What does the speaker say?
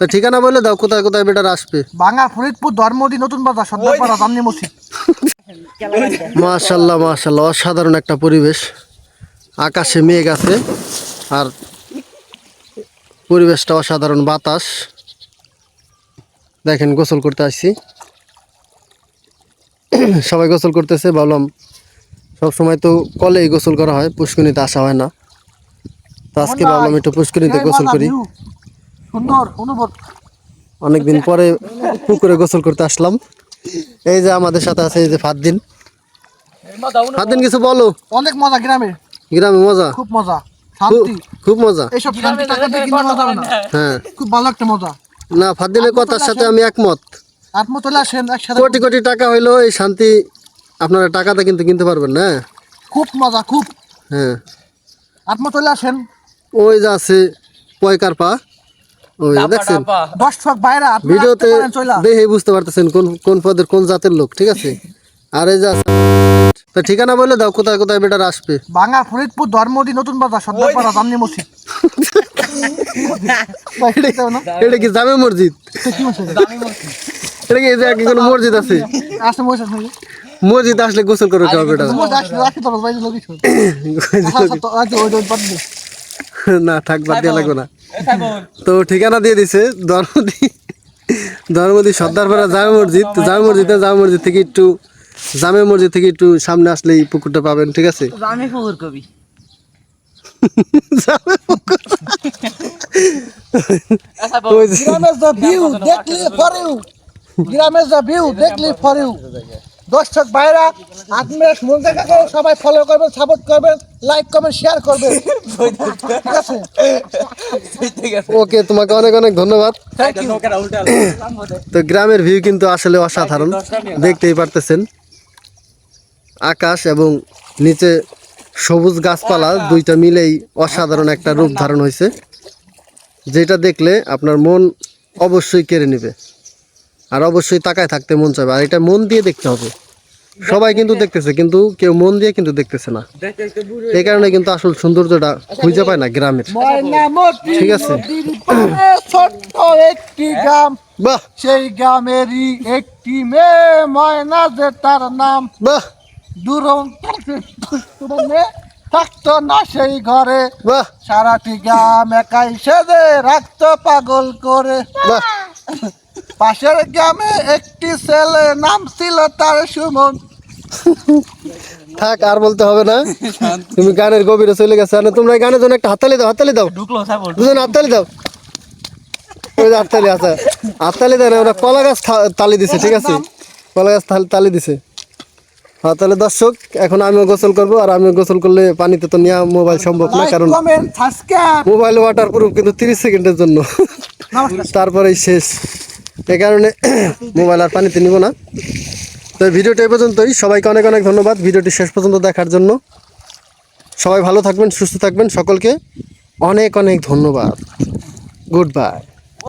তা ঠিকানা বলে দাও কোথায় কোথায় বেটার আসবে? বাঙা ফরিদপুর ধর্মদি নতুন বাজার সর্দারপাড়া জামনি মসজিদ। মাশাল্লাহ মাশাল্লাহ অসাধারণ একটা পরিবেশ। আকাশে মেঘ আছে আর পরিবেশটা অসাধারণ বাতাস। দেখেন গোসল করতে আসছি। সবাই গোসল করতেছে ভাবলাম সব সময় তো কলেই গোসল করা হয় পুষ্করিণীতে আসা হয় না। তো আজকে ভাবলাম একটু পুষ্করিণীতে গোসল করি। সুন্দর অনুভব অনেকদিন পরে পুকুরে গোসল করতে আসলাম। এই যে আমাদের সাথে আছে এই যে ফাদ্দিন ফাদ্দিন কিছু বলো? অনেক মজা গ্রামে। গ্রামে মজা? খুব মজা শান্তি। খুব মজা। এইসব শান্তি টাকা দিয়ে কিনে মজা হবে না। হ্যাঁ। খুব ভালো একটা মজা। না কথার সাথে আমি একমত। চলে আসেন একসাথে কোটি কোটি টাকা হইল এই শান্তি আপনারা টাকাতে কিন্তু কিনতে পারবেন না। খুব মজা খুব। হ্যাঁ। আত্ম চলে আসেন। ওই যে আছে পয়কার পা। ভিডিওতে দেখে বুঝতে পারতেছেন কোন কোন পদের কোন জাতের লোক ঠিক আছে? আর এই যে তা ঠিকানা বলে দাও কোথায় কোথায় বেটার আসবে? বাঙা ফরিদপুর ধর্মদি নতুন বাজার সর্দারপাড়া জামনি মসজিদ। এটা কি জামে মসজিদ? এটা কি এই যে কি কোনো মসজিদ আছে? মসজিদ মসজিদ আসলে গোসল করে কিছু আচ্ছা বাদ দে। না থাক বাদ দিয়ে লাগবে না। তো ঠিকানা দিয়ে দিছে ধর্মদি ধর্মদি সর্দারপাড়া জামে মসজিদ। তো জামে মসজিদে জামে মসজিদ থেকে একটু জামে মসজিদ থেকে একটু সামনে আসলেই পুকুরটা পাবেন ঠিক আছে? আমি পুকুর কবি। জামে পুকুর। গ্রামের দ্য ভিউ দেখলি ফর গ্রামের দ্য ভিউ দেখলি ফর ইউ দর্শক ভাইরা আপনারা সুমন কাকাকে সবাই ফলো করবেন সাপোর্ট করবেন লাইক কমেন্ট শেয়ার করবেন। ঠিক আছে? ওকে তোমাকে অনেক অনেক ধন্যবাদ। তো গ্রামের ভিউ কিন্তু আসলে অসাধারণ দেখতেই পারতেছেন। আকাশ এবং নিচে সবুজ গাছপালা দুইটা মিলেই অসাধারণ একটা রূপ ধারণ হয়েছে। যেটা দেখলে আপনার মন অবশ্যই কেড়ে নেবে। আর অবশ্যই তাকায় থাকতে মন চাইবে। আর এটা মন দিয়ে দেখতে হবে। সবাই কিন্তু দেখতেছে কিন্তু কেউ মন দিয়ে কিন্তু দেখতেছে না। এই কারণে কিন্তু আসল সৌন্দর্যটা খুঁজে পায় না গ্রামের। ঠিক আছে। ছোট্ট একটি গ্রাম বাহ! সেই গ্রামেরই একটি মেয়ে ময়না যে তার নাম বাহ! থাকতো না সেই ঘরে সারাটি গ্রাম একাই সেদে রাখতো পাগল করে। বাহ! পাশের গ্রামে একটি ছেলে নাম ছিল তার সুমন। থাক আর বলতে হবে না। তুমি গানের গভীরে চলে গেছে। আর তোমরা এই গানের জন্য একটা হাততালি দাও হাততালি দাও। দুজন হাততালি দাও। হাততালি আছে। হাততালি দেয় না ওরা কলা গাছ তালি দিছে ঠিক আছে? কলা গাছ তালি- তালি দিছে। হ্যাঁ তাহলে দর্শক এখন আমিও গোসল করব আর আমিও গোসল করলে পানিতে তো নেওয়া মোবাইল সম্ভব না কারণ মোবাইল ওয়াটার প্রুফ কিন্তু তিরিশ সেকেন্ডের জন্য। তারপরেই শেষ। এ কারণে মোবাইল আর পানিতে নিব না। তো ভিডিওটা এই পর্যন্তই। সবাইকে অনেক অনেক ধন্যবাদ ভিডিওটি শেষ পর্যন্ত দেখার জন্য। সবাই ভালো থাকবেন, সুস্থ থাকবেন। সকলকে অনেক অনেক ধন্যবাদ। Good bye